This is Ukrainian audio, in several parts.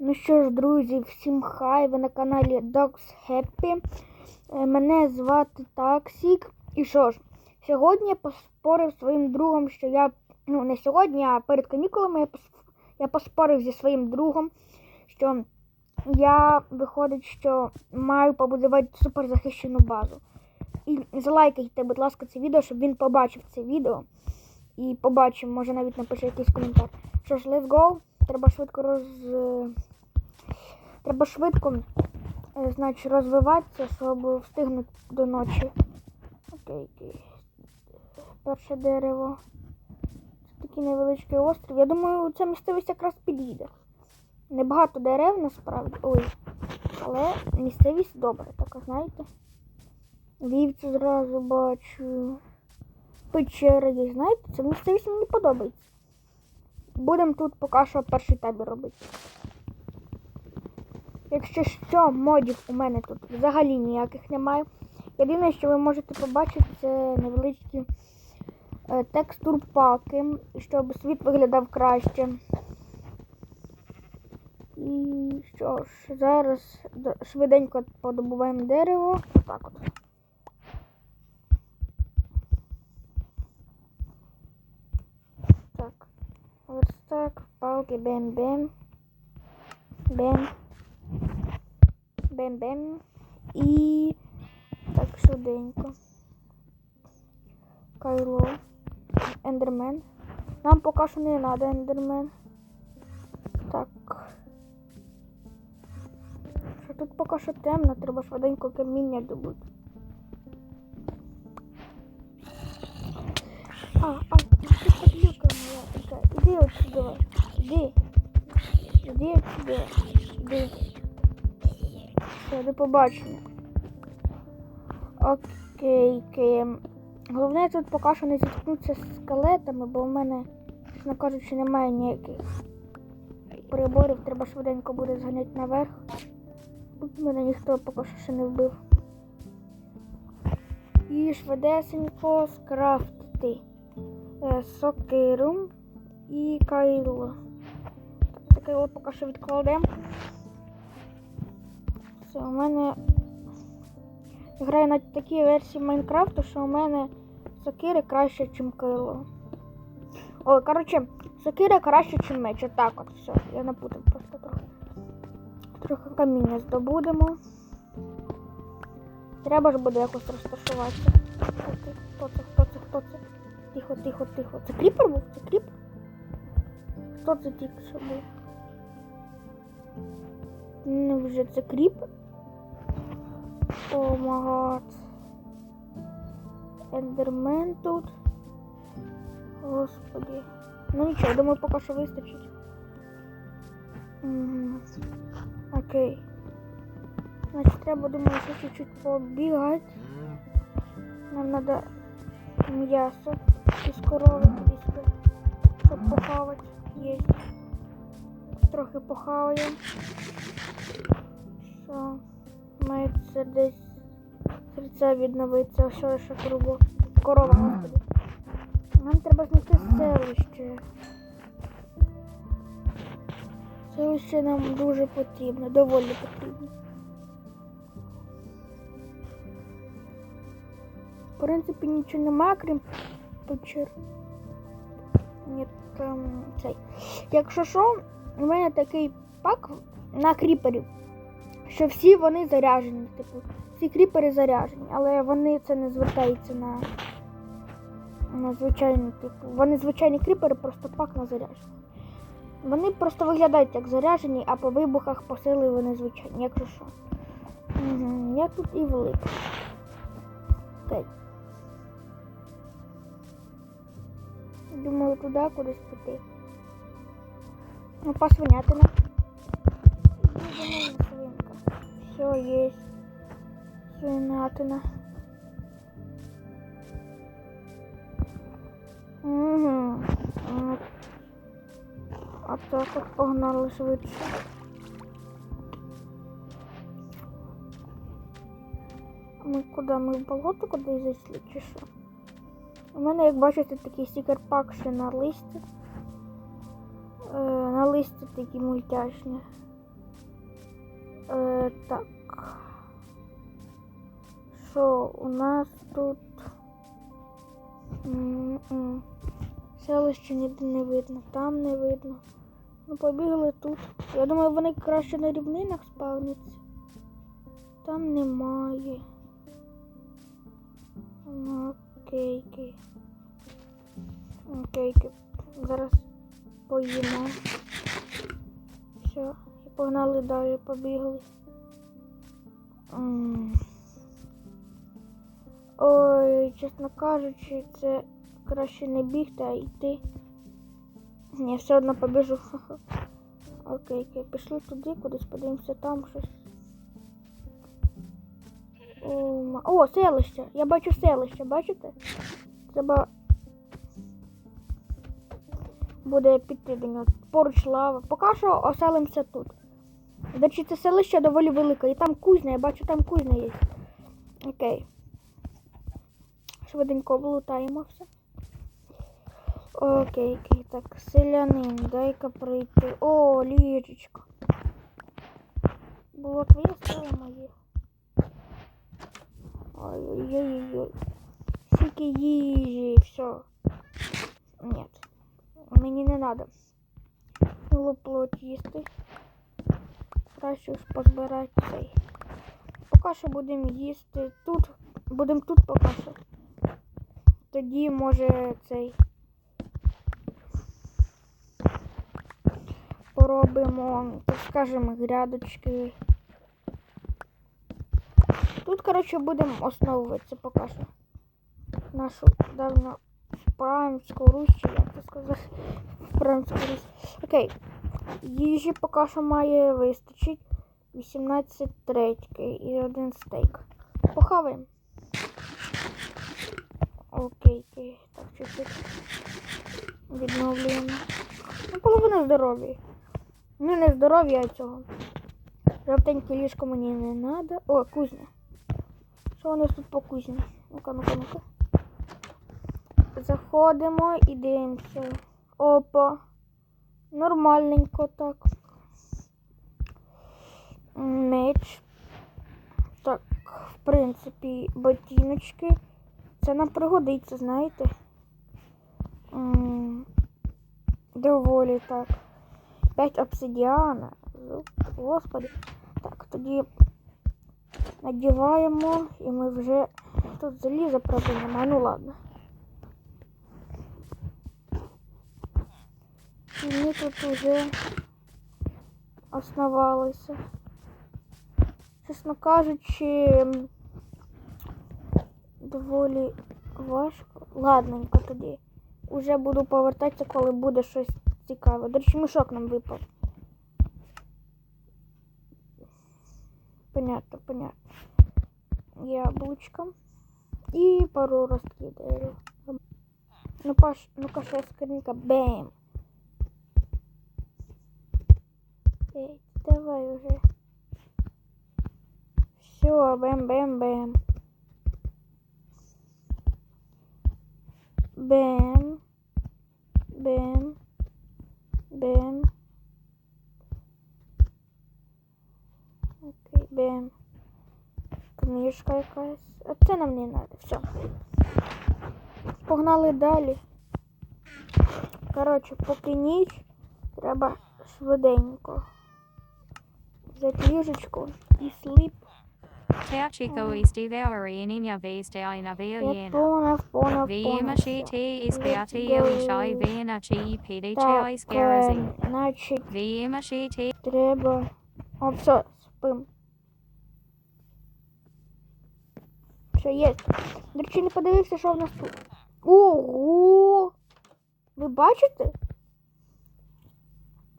Ну що ж, друзі, всім хай, ви на каналі Dogs Happy. Е, Мене звати Таксік. І що ж, сьогодні я поспорив своїм другом, що я. Ну, не сьогодні, а перед канікулами я, я поспорив зі своїм другом, що я виходить, що маю побудувати суперзахищену базу. І залайкайте, будь ласка, це відео, щоб він побачив це відео. І побачив, може навіть напише якийсь коментар. Що ж, let's go. Треба швидко роз. Треба швидко е, значить, розвиватися, щоб встигнути до ночі. Окей. Перше дерево. Це такий невеличкий острів. Я думаю, ця місцевість якраз підійде. Небагато дерев насправді. Ой. Але місцевість добра, така, знаєте. Вівці зразу бачу. Печери знаєте, ця місцевість мені подобається. Будемо тут поки що перший табір робити. Якщо що, модів у мене тут взагалі ніяких немає. Єдине, що ви можете побачити, це невеличкі е, текстурпаки, щоб світ виглядав краще. І що ж, зараз швиденько подобуваємо дерево. Отак от. Так. Ось так. Палки бем-бем. Бем. Бем-бем. І так швиденько. Кайло. Ендермен. Нам поки що не треба ендермен. Так. Що тут поки що темно, треба швиденько каміння добути. А, а, ти подлюка моя така. Іди отсюда. Іди. Іди отсюда. Іди. Все, до побачення. Окей, окей. Головне тут поки що не зіткнутися з скелетами, бо в мене, чесно кажучи, немає ніяких приборів. Треба швиденько буде зганяти наверх. Тут мене ніхто поки що ще не вбив. І швидесенько скрафтити е, сокиру і кайло. Так, от поки що відкладемо. Все, у мене граю на такій версії Майнкрафту, що у мене сокири краще, ніж кайло. Ой, коротше, сокира краще, ніж меч. Отак от все. Я напутав просто трохи. Трохи каміння здобудемо. Треба ж буде якось розташуватися. Хто це? Хто це? Хто це? Тихо, тихо, тихо. Це кріпер був? Це кріпер? Хто це тільки що був? Ну вже це кріпер? О магад. Ендермен тут. Господи. Ну нічого, думаю, поки що вистачить. Угу. Окей. Значить, треба, думаю, ще чуть-чуть побігати. Нам треба м'ясо із корови їсти, щоб похавати. Є. Трохи похаваємо. Що? Має це десь серця відновиться, що ще корова. Корова, господи. Нам треба знайти селище. Селище нам дуже потрібно, доволі потрібно. В принципі, нічого немає, крім печер. Ні, там цей. Якщо що, у мене такий пак на кріперів, що всі вони заряжені. Типу, всі кріпери заряжені, але вони це не звертаються на, на звичайні, типу. Вони звичайні кріпери, просто пак на заряжені. Вони просто виглядають як заряжені, а по вибухах по сили вони звичайні, якщо що. Угу, я тут і великий. Окей. Думаю, туди кудись піти. Ну, посвинятина. Все є. Свинятина. Угу. А так от погнали швидше. Ми куди? Ми в болото кудись зайшли чи що? У мене, як бачите, такий стікер-пак ще на листі. Е, на листі такі мультяшні. Е, так. Що у нас тут? М-м. Селище ніде не видно, там не видно. Ну, побігли тут. Я думаю, вони краще на рівнинах спавняться. Там немає. Ну, окейки. Окейки. Зараз поїмо. Все, погнали далі, побігли. Ой, чесно кажучи, це краще не бігти, а йти. Ні, все одно побіжу. Окей, окей, пішли туди, кудись подивимося там щось. О, О, селище. Я бачу селище, бачите? Треба буде піти до нього. Поруч лава. Поки що оселимося тут. До речі, це селище доволі велике. І там кузня, я бачу, там кузня є. Окей. Швиденько влутаємо все. Окей, окей, так, селянин, дай-ка прийти. О, ліжечко. Було твоє стало моє. Ой-ой-ой-ой. Скільки їжі, все. Нет. Мені не надо. Луплот їсти. Ж позбирати цей. Поки що будемо їсти тут. Будемо тут поки що. Тоді може цей. Поробимо, так скажемо, грядочки. Тут, коротше, будемо основуватися поки що. Нашу давно Прамську Русь, як це сказати? Прамську Русь. Окей. Їжі поки що має вистачить. 18 третьки і один стейк. Похаваємо. Окей, окей. Так, чуть-чуть. Відновлюємо. Ну, половина здоров'я. Ну, не здоров'я, а цього. Жовтеньке ліжко мені не треба. О, кузня. Що у нас тут по кузні? Ну-ка, ну-ка, ну-ка. Заходимо і дивимося. Опа. Нормальненько так. Меч. Так, в принципі, ботиночки. Це нам пригодиться, знаєте. Доволі так. 5 обсидіана. Господи. Так, тоді надіваємо і ми вже тут залізо немає. Ну ладно. І ми тут вже основалися. Чесно кажучи, доволі важко. Ладненько тоді. Уже буду повертатися, коли буде щось цікаве. До речі, мішок нам випав. Понятно, понятно. Яблучко. І пару ростків дерева. Ну, паш, ну-ка, ще скоренько. Бем. Эй, давай уже. Все, бэм-бэм-бэм. Бэм. Бэм. Бэм. Окей, бэм. Книжка якась. А це нам не треба. Все. Погнали далі. Коротше, поки ніч, треба швиденько. viena. понав, понав, Vima понав. shi все. ti is beati Let's ili go. shai vina chi pidi Так, chai scarazi. ем, значить, Vima shi ti треба. О, все, спим. Все, є. До речі, не подивився, що в нас тут. Ого! Ви бачите?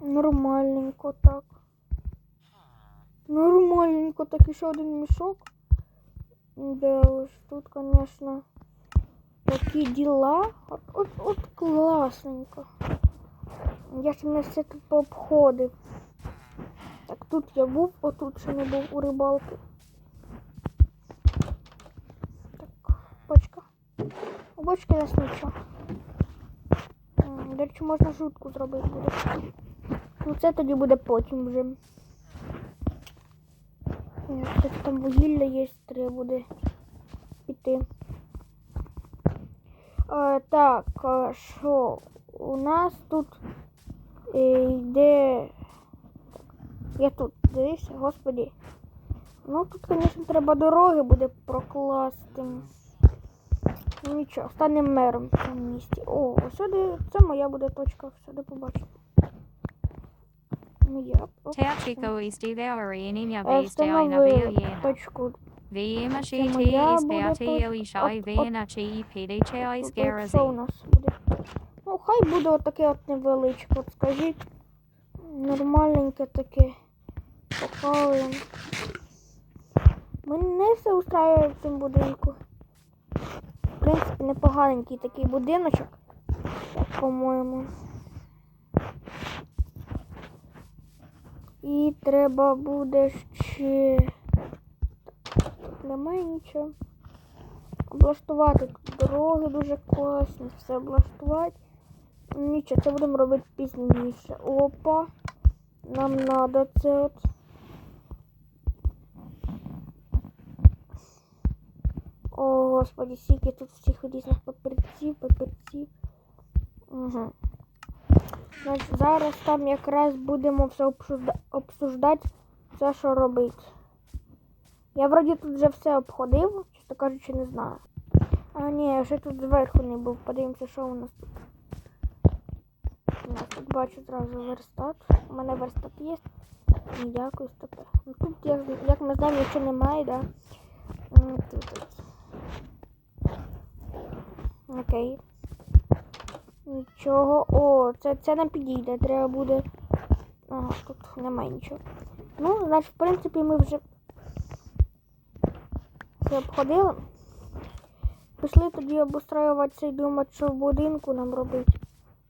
Нормальненько так. Нормальненько так, і ще один мішок. Да уж, тут, конечно, такі діла. От, от, от класненько. Я ж не все тут пообходив. Так, тут я був, отут ще не був у рибалки. Так, бочка. У бочки у нас нічого. До речі, можна жутку зробити. Ну це тоді буде потім вже. Тут там вугілля є, треба буде піти. А, так, що? У нас тут е, йде. Я тут дивився, господі. Ну тут, звісно, треба дороги буде прокласти. Нічого, станемо мером в цьому місті. О, сюди, це моя буде точка, сюди побачимо. Ну, хай буде отаке от невеличке, от скажіть. Нормальненьке таке. Покалим. Мене все устраює в цьому будинку. В принципі, непоганенький такий будиночок. По-моєму. І треба буде ще. Тут немає нічого. Облаштувати тут дороги дуже класні, все облаштувати. Нічого, це будемо робити пізніше. Опа. Нам треба це от. О, господи, скільки тут всіх різних папірців, папірців. Угу. Зараз там якраз будемо все обсуждати, все, що робити. Я вроді тут вже все обходив, чесно кажучи, не знаю. А ні, я ще тут зверху не був. Подивимося, що у нас тут. У тут бачу зразу верстат. У мене верстат є. Дякую, стопе. Ну тут, як, ми знаємо, нічого немає, да? Тут. Окей. Нічого. О, це, це нам підійде. Треба буде. Ага, тут немає нічого. Ну, значить, в принципі, ми вже все обходили. Пішли тоді обустроюватися і думати, що в будинку нам робити.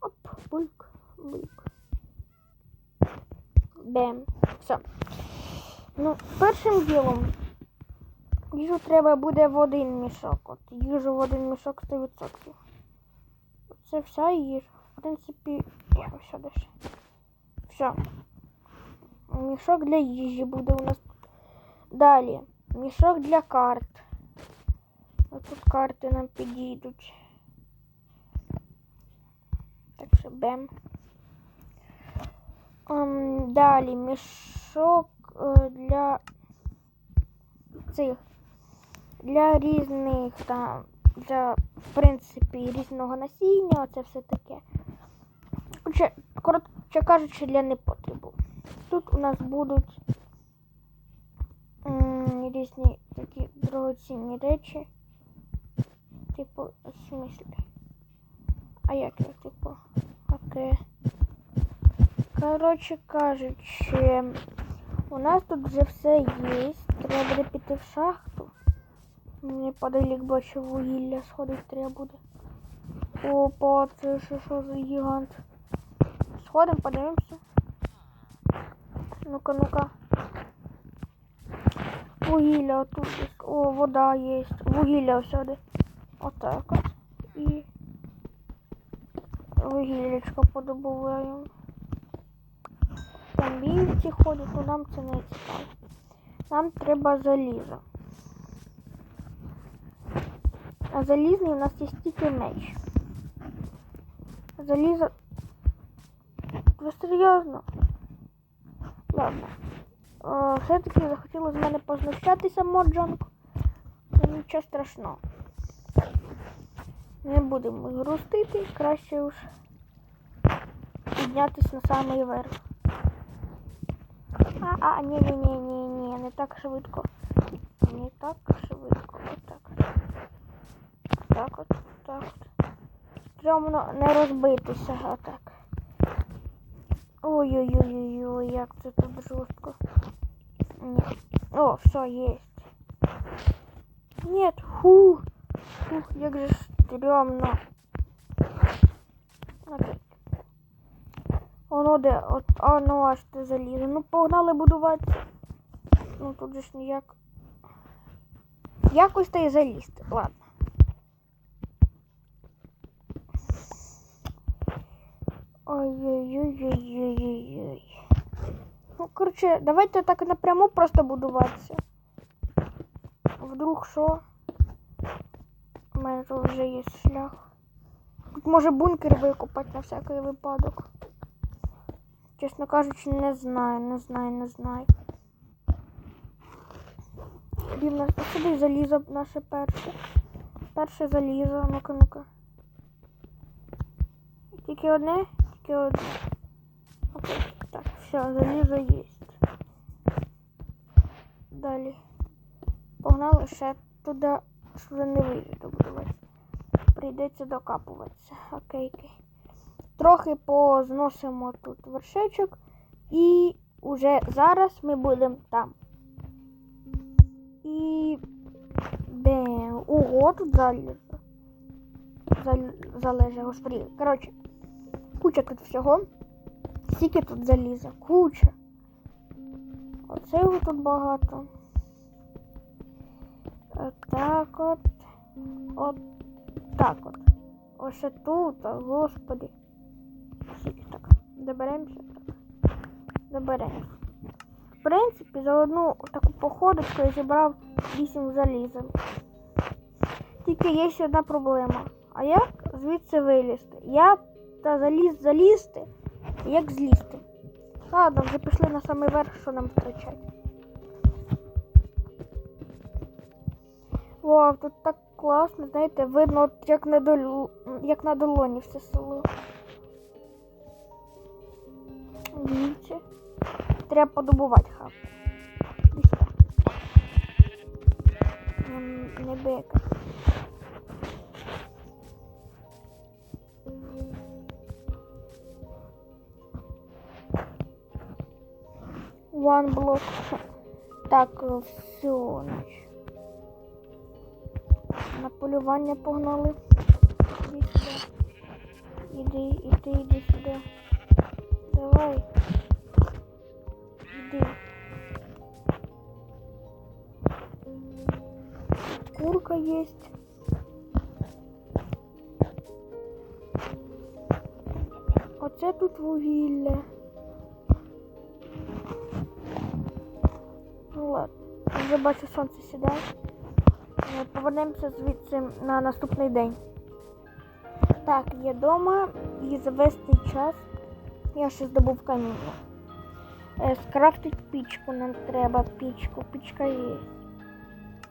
Оп, бульк, бульк. Бем. Все. Ну, першим ділом їжу треба буде в один мішок. От їжу в один мішок 100%. Це вся їжа. В принципі, я все далі. Все. Мішок для їжі буде у нас. Далі. Мішок для карт. Ось тут карти нам підійдуть. Так що бем. Ем, далі мішок е, для цих для різних там для в принципі різного насіння, оце все таке. Коротше, коротше кажучи, для непотребу. Тут у нас будуть різні такі дорогоцінні речі. Типу, в смислі. А як я, типу? Окей. Коротше кажучи, у нас тут вже все є. Треба буде піти в шахту. Мені подалік бачу вугілля сходити треба буде. Опа, це що, що за гігант. Сходимо, подивимося. Ну-ка, ну-ка. Вугілля отут. О, вода є. Вугілля всюди. Отак от. І вугіллячко подобуваємо. Там вівці ходять, ну нам це не цікаво. Нам треба залізо. А залізний у нас є тільки меч. Залізо. Ви серйозно? Ладно. Е, Все-таки захотіли з мене познущатися Моджанг. Ну нічого страшного. Не будемо грустити, краще уж піднятися на самий верх. А, а, ні, ні, ні, ні, ні, не так швидко. Не так швидко. Отак. Так от, так от. Стрьомно не розбитися, отак. Ой-ой-ой-ой, як це тут жорстко. Ні. О, все, есть. Нет, фу. Фух, як же стрьомно. Окей. Воно де, от, а ну аж ти залізе. Ну погнали будувати. Ну тут же ж ніяк. Якось та й залізти. Ладно. Ой-ой-ой-ой-ой-ой. Ну, коротше, давайте так напряму просто будуватися. вдруг що? У мене тут вже є шлях. Тут може бункер викопати на всякий випадок. Чесно кажучи, не знаю, не знаю, не знаю. Дивно, а сюди залізо наше перше. Перше залізо, ну-ка, ну-ка. Тільки одне, одне. Окей, так, все, залізо є. Далі. Погнали ще туди, сюди не вийде добудувати. Прийдеться докапуватися. Окей, окей. Трохи позносимо тут вершечок і уже зараз ми будемо там. І бем. Ого, тут залізе. Зал... Залеже, господи. Коротше, куча тут всього. Скільки тут заліза? Куча. Оце його тут багато. Так от. От так от. Ось тут, господи. Скільки так. Доберемося так. Доберемося. В принципі, за одну таку походочку я зібрав 8 заліза. Тільки є ще одна проблема. А як звідси вилізти? Я та заліз залізти, як злізти. Ладно, вже пішли на самий верх, що нам втрачати. Вау, тут так класно, знаєте, видно, от як на долю, як на долоні все село. Дивіться. Треба подобувати хаб. Іди сюди. М, Не бека. One блок. Так, все. На полювання погнали. Іди сюди. Іди, іди, іди сюди. Давай. Іди. Курка есть. Оце тут вугілля. Ну ладно, вже бачу сонце сідає. Е, Повернемося звідси на наступний день. Так, є вдома і за весь цей час я ще здобув каміння. Е, Скрафтить пічку нам треба, пічку, пічка є.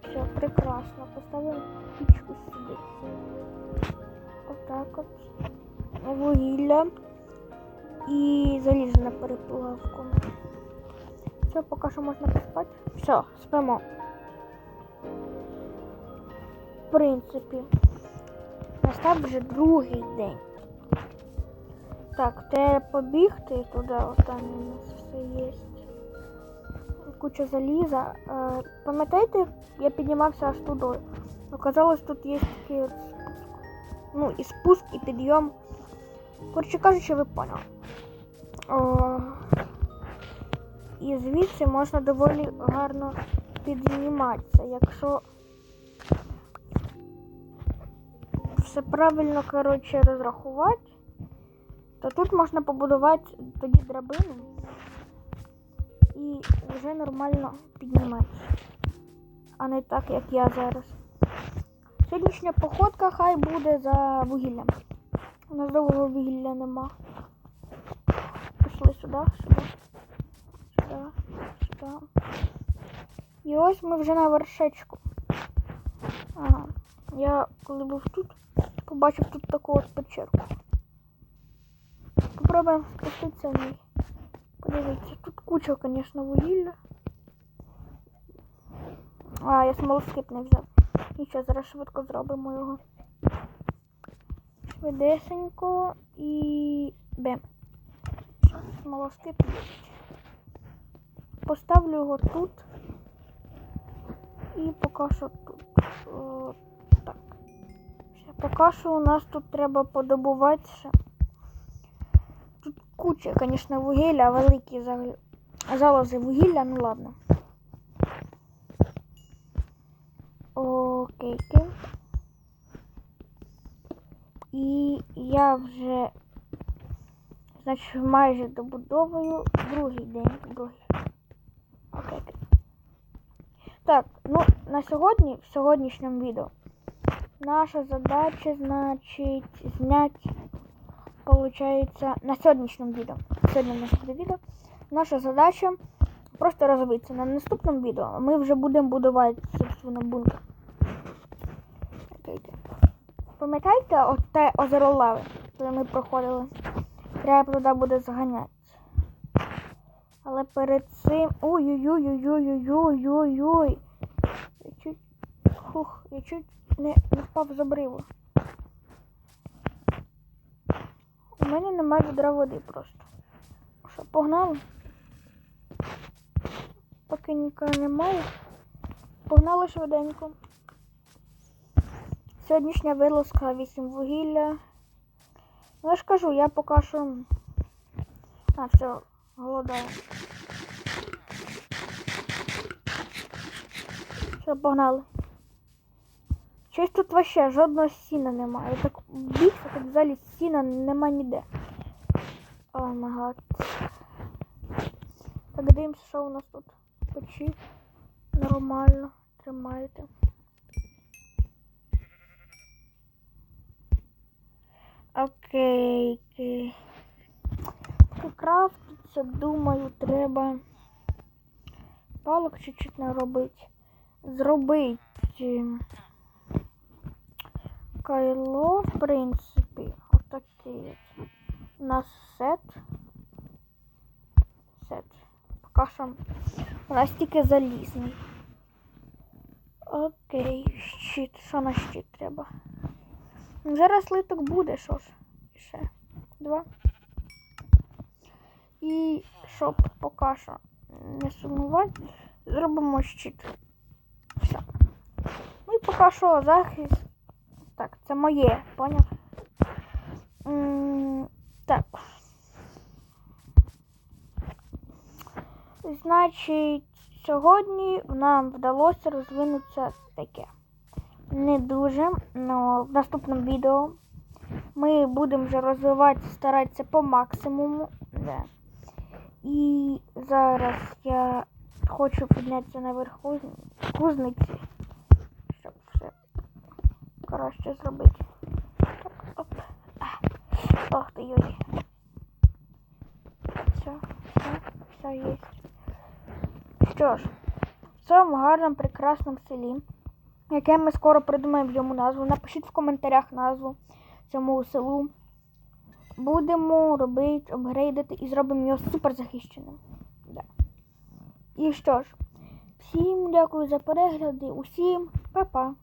Все, прекрасно. Поставимо пічку сюди. Отак от. Вугілля і залізо на переплавку. Все, поки що можна поспати. Все, спимо. В принципі, настав вже другий день. Так, треба побігти туди, там у нас все є. Куча заліза. Е, Пам'ятаєте, я піднімався аж туди. Оказалось, тут є такий от спуск. Ну, і спуск, і підйом. Коротше кажучи, ви поняли. І звідси можна доволі гарно підніматися, якщо все правильно коротше, розрахувати, то тут можна побудувати тоді драбину і вже нормально підніматися. А не так, як я зараз. Сьогоднішня походка хай буде за вугіллям. У нас довго вугілля нема. Пішли сюди, сюди, сюди. І ось ми вже на вершечку. Ага. Я коли був тут, побачив тут таку от печерку. Попробуємо спуститися в ній. Подивіться, тут куча, звісно, вугілля. А, я смолоскип не взяв. Нічого, зараз швидко зробимо його. Швидесенько і бем. Смолоскип. Поставлю його тут. І поки що тут. О, так. Ще поки що у нас тут треба подобувати ще. Тут куча, звісно, вугілля, великі залози вугілля, ну ладно. Окей. окей. І я вже, значить, майже добудовую другий день. Другий. Окей. окей. Так, ну на сьогодні, в сьогоднішньому відео, наша задача, значить, зняти, получається, на сьогоднішньому відео. Сьогодні в нас буде відео. Наша задача просто розвитися. На наступному відео ми вже будемо будувати собственно бункер. Пам'ятаєте те озеро лави, коли ми проходили? Треба туди буде заганяти. Але перед цим. Ой-ой-ой-ой-ой-ой-ой-ой. Я чуть. Хух, я чуть не, не впав з обриву. У мене немає відра води просто. Що, погнали? Поки нікого немає. Погнали швиденько. Сьогоднішня вилазка 8 вугілля. Ну я ж кажу, я поки що. А, все, голодаю. Все, погнали. Щось тут вообще жодного сіна немає. Так бігся, так взагалі сіна нема ніде. О май гад. Так дивимося, що у нас тут. Печі. Нормально. Тримаєте. Окей, окей. Крафтиться, думаю, треба палок чуть-чуть наробити. Зробити ем, кайло, в принципі, отакий от. У нас сет. Сет. Поки що у нас тільки залізний. Окей, щит. Що на щит треба? Зараз литок буде, що ж. Ще два. І щоб поки що не сумувати, зробимо щит. Все. Ну і поки що захист. Так, це моє, поняв? Так. Значить, сьогодні нам вдалося розвинутися таке. Не дуже, але в наступному відео ми будемо вже розвивати, старатися по максимуму. Да. І зараз я хочу піднятися наверх кузниці, щоб все краще зробити. Так, оп. Ох ти йой. Все, все, все є. Що ж, в цьому гарному, прекрасному селі, яке ми скоро придумаємо йому назву, напишіть в коментарях назву цьому селу. Будемо робити, апгрейдити і зробимо його супер захищеним. Да. І що ж, всім дякую за перегляди, усім па-па.